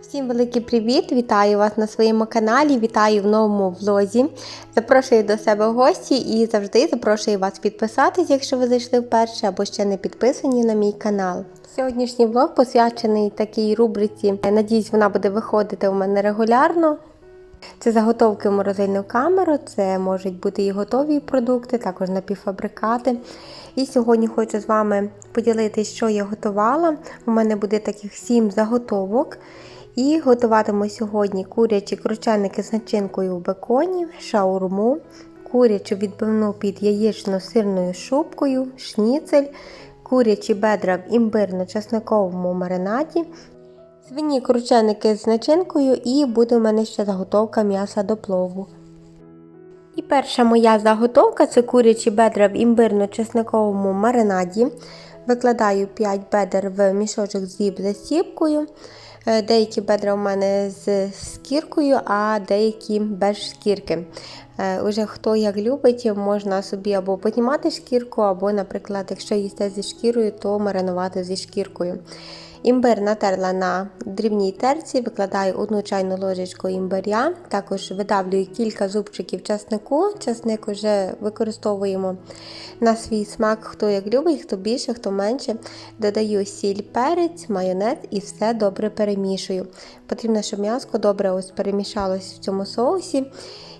Всім великий привіт! Вітаю вас на своєму каналі, вітаю в новому влозі. Запрошую до себе гості і завжди запрошую вас підписатись, якщо ви зайшли вперше або ще не підписані на мій канал. Сьогоднішній влог посвячений такій рубриці. Надіюсь, вона буде виходити у мене регулярно. Це заготовки в морозильну камеру, це можуть бути і готові продукти, також напівфабрикати. І сьогодні хочу з вами поділитися, що я готувала. У мене буде таких 7 заготовок. І готуватиму сьогодні курячі крученики з начинкою в беконі, шаурму, курячу відбивну під яєчно-сирною шубкою, шніцель, курячі бедра в імбирно-чесниковому маринаді, свині крученики з начинкою і буде у мене ще заготовка м'яса до плову. І перша моя заготовка це курячі бедра в імбирно-чесниковому маринаді. Викладаю 5 бедер в мішочок з зіп-засіпкою. Деякі бедра у мене з шкіркою, а деякі без шкірки. Уже хто як любить, можна собі або піднімати шкірку, або, наприклад, якщо їсте зі шкірою, то маринувати зі шкіркою. Імбир натерла на дрібній терці, викладаю одну чайну ложечку імбиря, також видавлюю кілька зубчиків часнику. Часник вже використовуємо на свій смак, хто як любить, хто більше, хто менше. Додаю сіль, перець, майонез і все добре перемішую. Потрібно, щоб м'яско добре ось перемішалось в цьому соусі.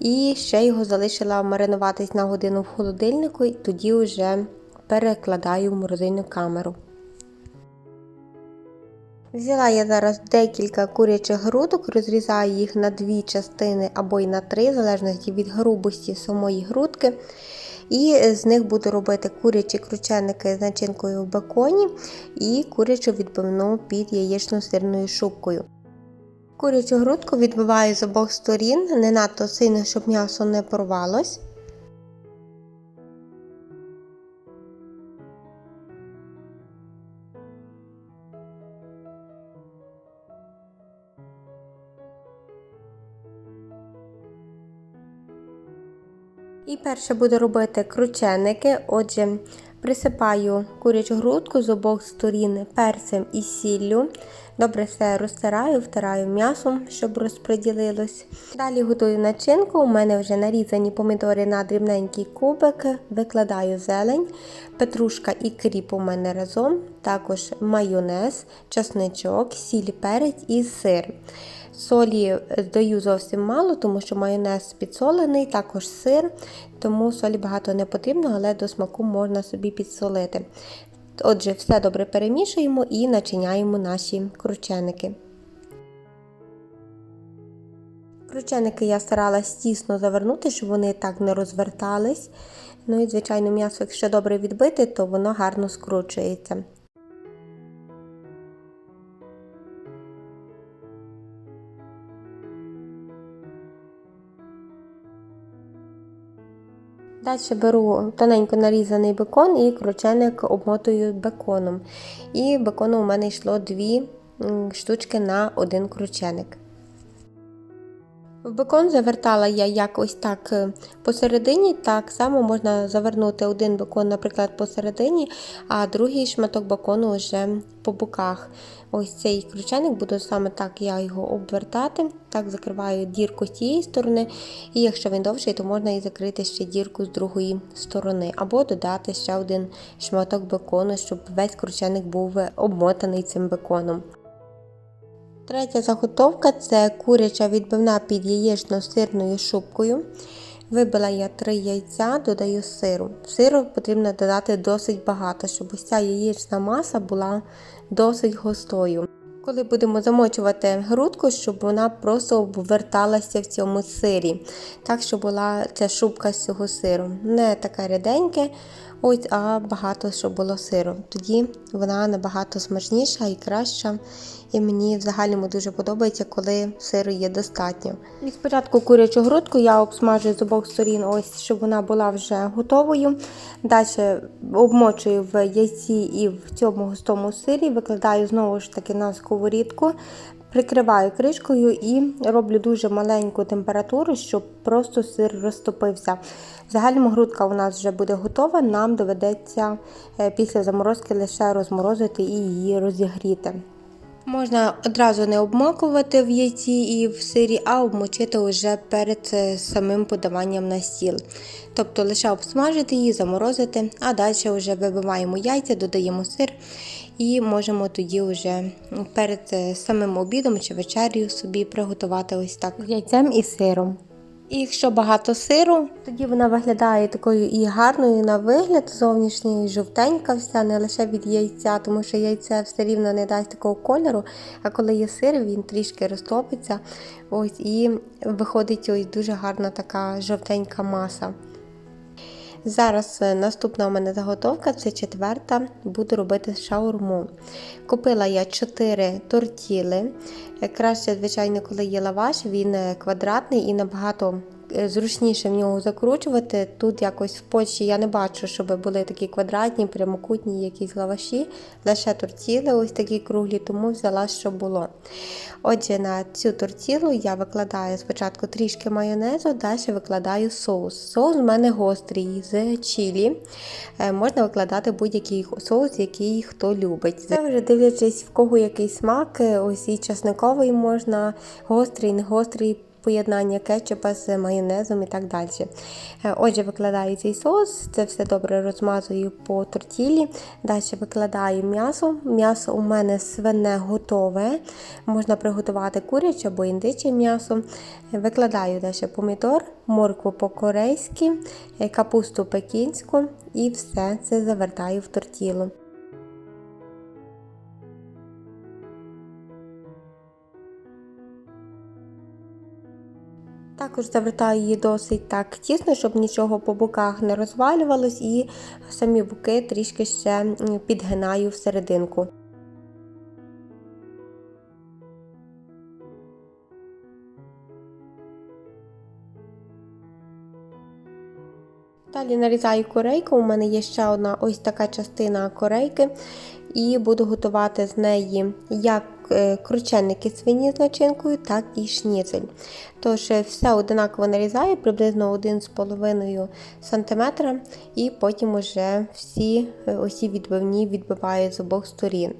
І ще його залишила маринуватись на годину в холодильнику, і тоді вже перекладаю в морозильну камеру. Взяла я зараз декілька курячих грудок, розрізаю їх на дві частини або й на три, в залежності від грубості самої грудки. І з них буду робити курячі крученики з начинкою в беконі і курячу відбивну під яєчно-сирною шубкою. Курячу грудку відбиваю з обох сторін, не надто сильно, щоб м'ясо не порвалось. І перше буду робити крученики. Отже, присипаю курячу грудку з обох сторін перцем і сіллю. Добре все розтираю, втираю м'ясом, щоб розподілилось. Далі готую начинку. У мене вже нарізані помідори на дрібненький кубик, викладаю зелень, петрушка і кріп у мене разом, також майонез, часничок, сіль, перець і сир. Солі даю зовсім мало, тому що майонез підсолений, також сир, тому солі багато не потрібно, але до смаку можна собі підсолити. Отже, все добре перемішуємо і начиняємо наші крученики. Крученики я старалась тісно завернути, щоб вони так не розвертались. Ну і, звичайно, м'ясо, якщо добре відбити, то воно гарно скручується. Далі беру тоненько нарізаний бекон і крученик обмотую беконом. І бекону у мене йшло дві штучки на один крученик. В бекон завертала я якось так посередині, так само можна завернути один бекон, наприклад, посередині, а другий шматок бекону вже по боках. Ось цей крученик буду саме так я його обвертати. Так закриваю дірку з цієї сторони, і якщо він довший, то можна і закрити ще дірку з другої сторони, або додати ще один шматок бекону, щоб весь крученик був обмотаний цим беконом. Третя заготовка це куряча відбивна під яєчно-сирною шубкою. Вибила я 3 яйця, додаю сиру. Сиру потрібно додати досить багато, щоб ось ця яєчна маса була досить густою. Коли будемо замочувати грудку, щоб вона просто обверталася в цьому сирі, так, щоб була ця шубка з цього сиру. Не така ріденьке, ось, а багато щоб було сиру. Тоді вона набагато смачніша і краща. І мені в загальному дуже подобається, коли сиру є достатньо. І спочатку курячу грудку я обсмажую з обох сторін, ось, щоб вона була вже готовою. Далі обмочую в яйці і в цьому густому сирі, викладаю знову ж таки на сковорідку, прикриваю кришкою і роблю дуже маленьку температуру, щоб просто сир розтопився. В загальному грудка у нас вже буде готова, нам доведеться після заморозки лише розморозити і її розігріти. Можна одразу не обмакувати в яйці і в сирі, а обмочити вже перед е, самим подаванням на стіл. Тобто лише обсмажити її, заморозити, а далі вже вибиваємо яйця, додаємо сир і можемо тоді вже перед е, самим обідом чи вечерю собі приготувати ось так з яйцем і сиром. І якщо багато сиру, тоді вона виглядає такою і гарною на вигляд, зовнішньою, і жовтенька вся, не лише від яйця, тому що яйце все рівно не дасть такого кольору. А коли є сир, він трішки розтопиться. Ось і виходить ось дуже гарна така жовтенька маса. Зараз е, наступна у мене заготовка, це четверта, буду робити шаурму. Купила я 4 тортіли. Е, Краще, звичайно, коли є лаваш, він е, квадратний і набагато зручніше в нього закручувати. Тут якось в Польщі я не бачу, щоб були такі квадратні, прямокутні якісь лаваші, лише тортіли, ось такі круглі, тому взяла, що було. Отже, на цю тортілу я викладаю спочатку трішки майонезу, далі викладаю соус. Соус в мене гострий з чилі. Е, Можна викладати будь-який соус, який хто любить. Це вже дивлячись, в кого який смак, е, ось і часниковий можна, гострий, не гострий. Поєднання кетчупа з майонезом і так далі. Е, Отже, викладаю цей соус, це все добре розмазую по тортілі. Далі викладаю м'ясо. М'ясо у мене свине готове. Можна приготувати куряче або індиче м'ясо. Викладаю далі помідор, моркву по-корейськи, е, капусту пекінську і все це завертаю в тортілу. Також завертаю її досить так тісно, щоб нічого по боках не розвалювалось, і самі боки трішки ще підгинаю всерединку. Далі нарізаю корейку. У мене є ще одна ось така частина корейки, і буду готувати з неї як крученики свині з начинкою, так і шніцель. Тож е, все одинаково нарізаю, приблизно 1,5 см, і потім уже всі е, осі відбивні відбиваю з обох сторін.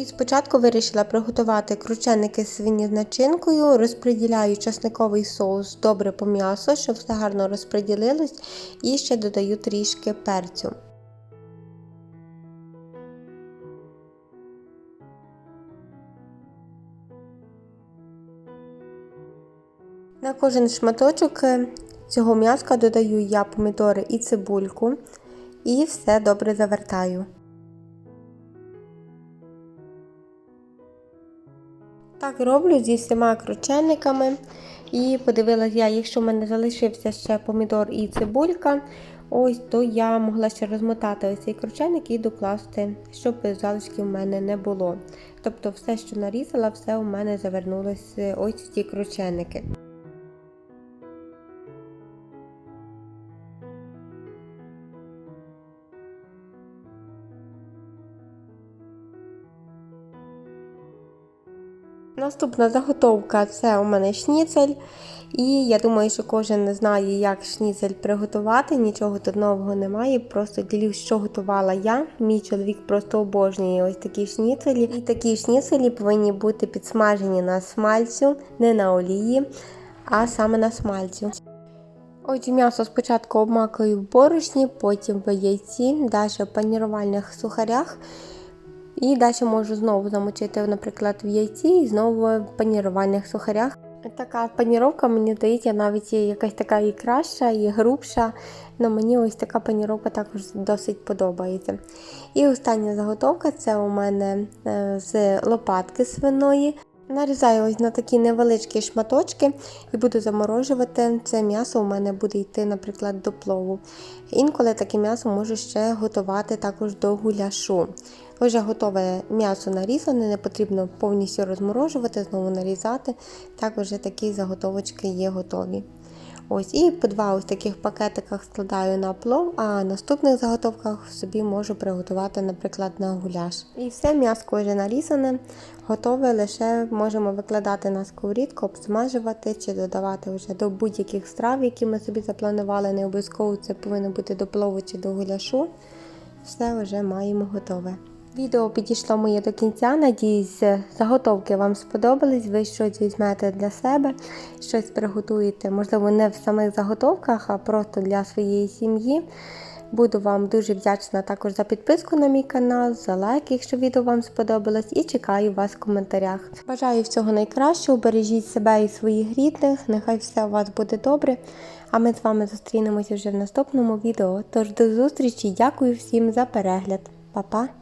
І спочатку вирішила приготувати крученики свині з начинкою, розподіляю часниковий соус добре по м'ясу, щоб все гарно розподілилось, і ще додаю трішки перцю. На кожен шматочок е, цього м'яска додаю я помідори і цибульку, і все добре завертаю. Так роблю зі всіма кручениками. І подивилась я, якщо в мене залишився ще помідор і цибулька, ось то я могла ще розмотати ось цей крученик і докласти, щоб залишків в мене не було. Тобто все, що нарізала, все у мене завернулося ось в ті крученики. Наступна заготовка це у мене шніцель. І я думаю, що кожен знає, як шніцель приготувати. Нічого тут нового немає. Просто ділюсь, що готувала я. Мій чоловік просто обожнює ось такі шніцелі. І такі шніцелі повинні бути підсмажені на смальцю, не на олії, а саме на смальцю. Отже, м'ясо спочатку обмакую в борошні, потім в яйці, далі в панірувальних сухарях. І далі можу знову замочити, наприклад, в яйці і знову в панірувальних сухарях. Така паніровка, мені здається, навіть є якась така і краща, і грубша. але мені ось така паніровка також досить подобається. І остання заготовка це у мене е, з лопатки свиної. Нарізаю ось на такі невеличкі шматочки і буду заморожувати. Це м'ясо у мене буде йти, наприклад, до плову. Інколи таке м'ясо можу ще готувати також до гуляшу. Вже готове м'ясо нарізане, не потрібно повністю розморожувати, знову нарізати. Так вже такі заготовочки є готові. Ось і по два ось таких пакетиках складаю на плов, а наступних заготовках собі можу приготувати, наприклад, на гуляш. І все м'яско вже нарізане, готове, лише можемо викладати на сковорідку, обсмажувати чи додавати вже до будь-яких страв, які ми собі запланували. Не обов'язково це повинно бути до плову чи до гуляшу. Все вже маємо готове. Відео підійшло моє до кінця. Надіюсь, заготовки вам сподобались. Ви щось візьмете для себе, щось приготуєте, можливо, не в самих заготовках, а просто для своєї сім'ї. Буду вам дуже вдячна також за підписку на мій канал, за лайк, якщо відео вам сподобалось, і чекаю вас в коментарях. Бажаю всього найкращого, бережіть себе і своїх рідних, нехай все у вас буде добре. А ми з вами зустрінемося вже в наступному відео. Тож до зустрічі, дякую всім за перегляд. Па-па!